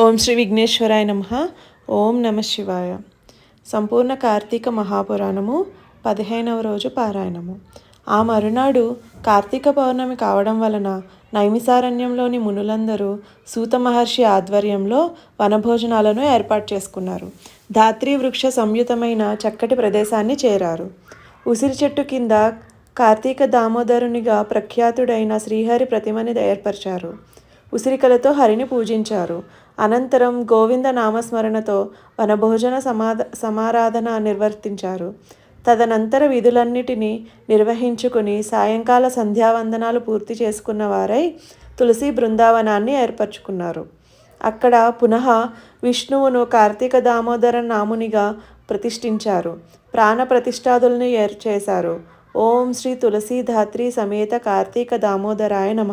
ఓం శ్రీ విఘ్నేశ్వరాయ నమ. ఓం నమ శివాయ. సంపూర్ణ కార్తీక మహాపురాణము పదిహేనవ రోజు పారాయణము. ఆ మరునాడు కార్తీక పౌర్ణమి కావడం వలన నైమిసారణ్యంలోని మునులందరూ సూత మహర్షి ఆధ్వర్యంలో వనభోజనాలను ఏర్పాటు చేసుకున్నారు. ధాత్రి వృక్ష సంయుతమైన చక్కటి ప్రదేశాన్ని చేరారు. ఉసిరి చెట్టు కింద కార్తీక దామోదరునిగా ప్రఖ్యాతుడైన శ్రీహరి ప్రతిమని ఏర్పరిచారు. ఉసిరికలతో హరిని పూజించారు. అనంతరం గోవింద నామస్మరణతో వనభోజన సమాధ సమారాధన నిర్వర్తించారు. తదనంతర విధులన్నిటినీ నిర్వహించుకుని సాయంకాల సంధ్యావందనాలు పూర్తి చేసుకున్న వారై తులసి బృందావనాన్ని ఏర్పరచుకున్నారు. అక్కడ పునః విష్ణువును కార్తీక దామోదర నామునిగా ప్రతిష్ఠించారు. ప్రాణ ప్రతిష్టాదుల్ని ఏర్ చేశారు ఓం శ్రీ తులసీధాత్రి సమేత కార్తీక దామోదరాయ నమ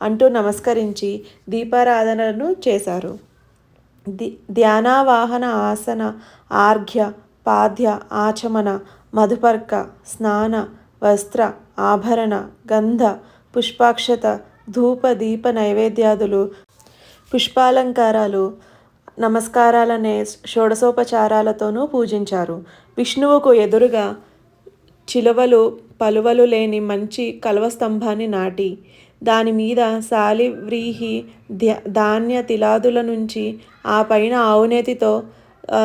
అంటూ నమస్కరించి దీపారాధనలను చేశారు. ది ధ్యానావాహన ఆసన ఆర్ఘ్య పాద్య ఆచమన మధుపర్క స్నాన వస్త్ర ఆభరణ గంధ పుష్పాక్షత ధూప దీప నైవేద్యాదులు పుష్పాలంకారాలు నమస్కారాలనే షోడసోపచారాలతోనూ పూజించారు. విష్ణువుకు ఎదురుగా చిలువలు పలువలు లేని మంచి కలవస్తంభాన్ని నాటి దాని మీద సాలివ్రీహి ధాన్య తిలాదుల నుంచి ఆ పైన ఆవునేతితో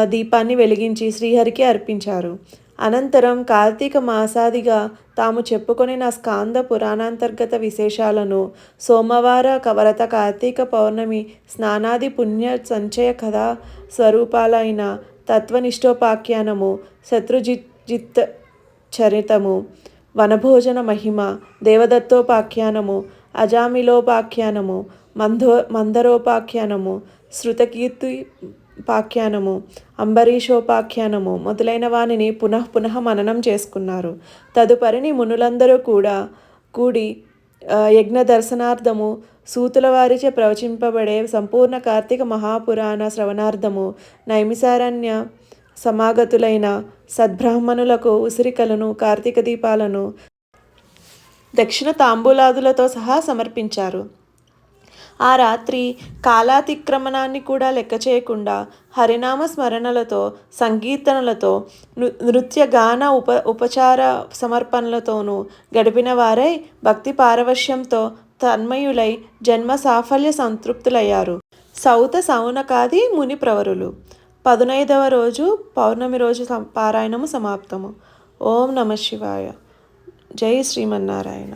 దీపాన్ని వెలిగించి శ్రీహరికి అర్పించారు. అనంతరం కార్తీక మాసాదిగా తాము చెప్పుకొని నా స్కాంద పురాణాంతర్గత విశేషాలను సోమవార కవరత కార్తీక పౌర్ణమి స్నానాది పుణ్య సంచయ కథా స్వరూపాలైన తత్వనిష్టోపాఖ్యానము శత్రుజిత్ జిత్ చరితము వనభోజన మహిమ దేవదత్తోపాఖ్యానము అజామిలోపాఖ్యానము మందో మందరోపాఖ్యానము శృతకీర్తి పాఖ్యానము అంబరీషోపాఖ్యానము మొదలైన వానిని పునః పునః మననం చేసుకున్నారు. తదుపరిని మునులందరూ కూడా కూడి యజ్ఞ దర్శనార్థము సూతుల వారిచే ప్రవచింపబడే సంపూర్ణ కార్తీక మహాపురాణ శ్రవణార్థము నైమిసారణ్య సమాగతులైన సద్బ్రాహ్మణులకు ఉసిరికలను కార్తీక దీపాలను దక్షిణ తాంబూలాదులతో సహా సమర్పించారు. ఆ రాత్రి కాలాతిక్రమణాన్ని కూడా లెక్క చేయకుండా హరినామ స్మరణలతో సంకీర్తనలతో నృత్య గాన ఉప ఉపచార సమర్పణలతోనూ గడిపిన వారై భక్తి పారవశ్యంతో తన్మయులై జన్మ సాఫల్య సంతృప్తులయ్యారు. సౌత సౌనకాది ముని ప్రవరులు. పదునైదవ రోజు పౌర్ణమి రోజు పారాయణము సమాప్తము. ఓం నమ శివాయ. జై శ్రీమన్నారాయణ.